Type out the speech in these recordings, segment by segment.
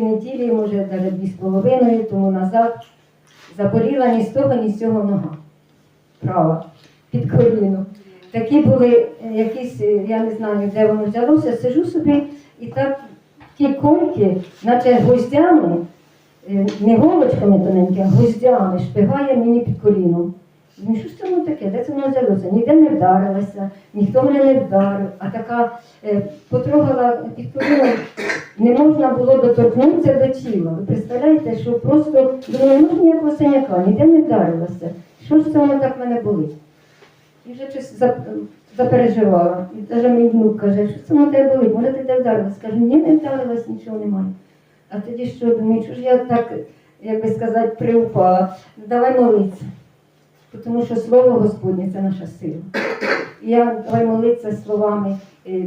неділі, може навіть дві з половиною тому назад, заболіла ні з того, ні з цього нога. Права, під коліном. Такі були е, якісь, е, я не знаю, де воно взялося, сижу собі і так ті кольки, наче гвоздями, е, не голочками тоненькими, а гвоздями шпигає мені під коліном. Ну що ж це воно таке? Де це воно взялося? Ніде не вдарилася, ніхто мене не вдарив, а така потрогала під коліном, не можна було доторкнутися до тіла. Ви представляєте, що просто думаю, ну ніякого синяка, ніде не вдарилася. Що ж це воно так мене болить? І вже щось запереживала. І навіть мій внук каже, що це на тебе болить, може ти де вдарилась? Кажу, ні, не вдарилась, нічого немає. А тоді що думаю, що ж я так, як би сказати, приупала. Давай молитися. Тому що слово Господнє це наша сила. І я давай молитися словами,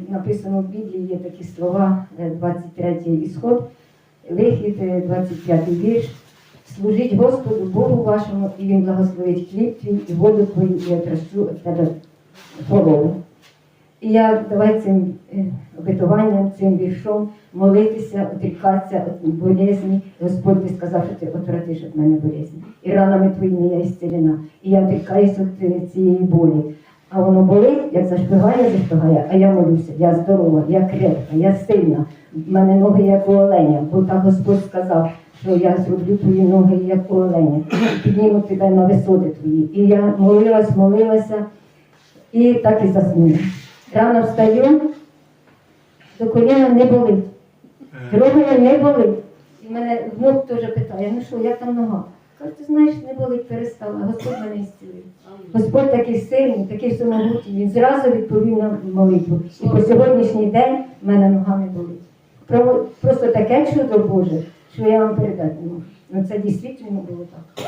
написано в Біблії, є такі слова, е, 23 ісход, вихід, е, 25 вірш. Служіть Господу Богу вашому, і Він благословить хліб твій і воду твою, і отращу від тебе хворобу. І я давай цим е, обетуванням, цим віршом молитися, отрікатися від болезні. Господь ти сказав, що ти отвратиш від мене болезні. І ранами твоїми я ісцелена. І я отрікаюся від е, цієї болі. А воно болить, як зашпигає, зашпигає, а я молюся, я здорова, я крепка, я сильна. В мене ноги як у оленя, бо так Господь сказав, що я зроблю твої ноги як у оленя, підніму тебе на висоти твої. І я молилась, молилася, і так і заснула. Рано встаю, до коліна не болить. Другого не болить. І мене внук теж питає, ну що, як там нога? Кажу, ти знаєш, не болить, перестала, Господь мене зцілив. Господь такий сильний, такий всемогутній, він зразу відповів на молитву. І по сьогоднішній день в мене нога не болить. Про- Просто таке чудо Боже, що я вам передати можу. Ну це дійсно було так.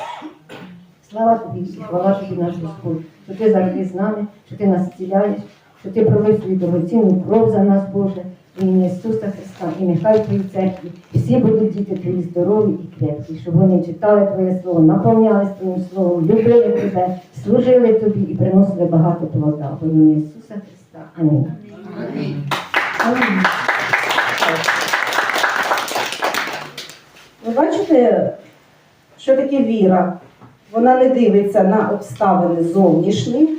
Слава тобі, хвала тобі, наш Господь, що ти завжди з нами, що ти нас зціляєш, що ти пролив свою дорогоцінну кров за нас, Боже, ім'я Ісуса Христа, і нехай в твоїй церкві всі будуть діти твої здорові і крепкі, щоб вони читали Твоє Слово, наповнялись Твоїм Словом, любили Тебе, служили Тобі і приносили багато плода. В ім'я Ісуса Христа. Амінь. Амінь. Ви бачите, що таке віра? Вона не дивиться на обставини зовнішні.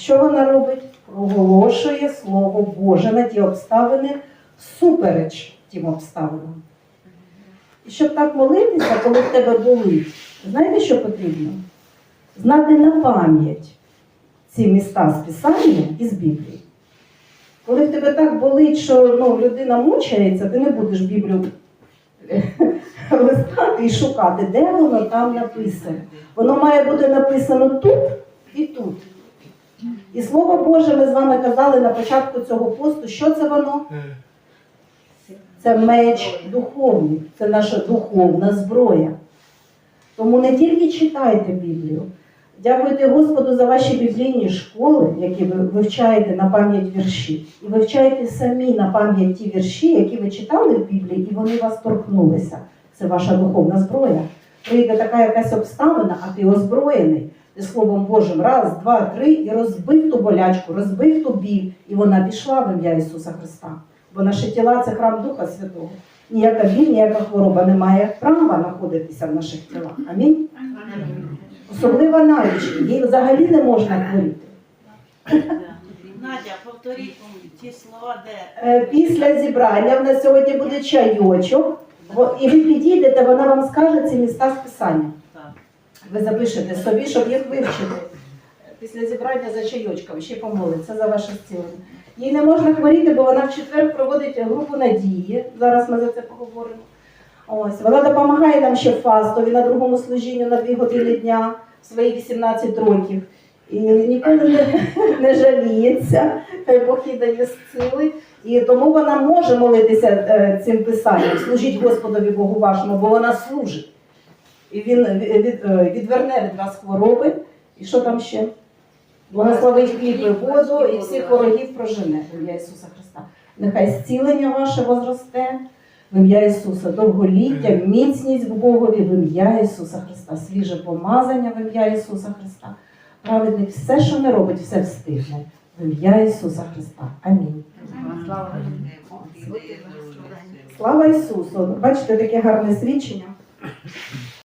Що вона робить? Проголошує Слово Боже на ті обставини всупереч тим обставинам. І щоб так молитися, коли в тебе болить, знаєте, що потрібно? Знати на пам'ять ці міста з Писання і з Біблії. Коли в тебе так болить, що ну, людина мучається, ти не будеш Біблію листати і шукати, де воно там написано. Воно має бути написано тут і тут. І Слово Боже, ми з вами казали на початку цього посту, що це воно? Це меч духовний, це наша духовна зброя. Тому не тільки читайте Біблію, дякуйте Господу за ваші біблійні школи, які ви вивчаєте на пам'ять вірші. І вивчайте самі на пам'ять ті вірші, які ви читали в Біблії, і вони вас торкнулися. Це ваша духовна зброя. Прийде така якась обставина, а ти озброєний. Ти Словом Божим раз, два, три, і розбив ту болячку, розбив ту біль, і вона пішла в ім'я Ісуса Христа. Бо наші тіла це храм Духа Святого. Ніяка біль, ніяка хвороба не має права знаходитися в наших тілах. Амінь. Особливо навічки, їй взагалі не можна хворіти. Надя, повторіть ті слова, де Е, Після зібрання в нас сьогодні буде чайочок, і ви підійдете, вона вам скаже ці міста з писання. так. Ви запишете собі, щоб їх вивчити. Після зібрання за чайочком ще помолиться за ваше зцілення. Їй не можна хворіти, бо вона в четвер проводить групу надії. Зараз ми за це поговоримо. Ось вона допомагає нам ще фастові на другому служінні на дві години дня в свої 18 років. І ніколи не, не жаліється, хай Бог їй дає сили. І тому вона може молитися е, цим писанням, служіть Господові Богу вашому, бо вона служить. І він від- е, відверне від вас хвороби. І що там ще? Благословить хліб і воду, і всіх ворогів прожене в ім'я Ісуса Христа. Нехай зцілення ваше возросте в ім'я Ісуса, довголіття, міцність в Богові в ім'я Ісуса Христа, свіже помазання в ім'я Ісуса Христа. Праведник все, що не робить, все встигне. В ім'я Ісуса Христа. Амінь. Слава Ісусу! Бачите, таке гарне свідчення.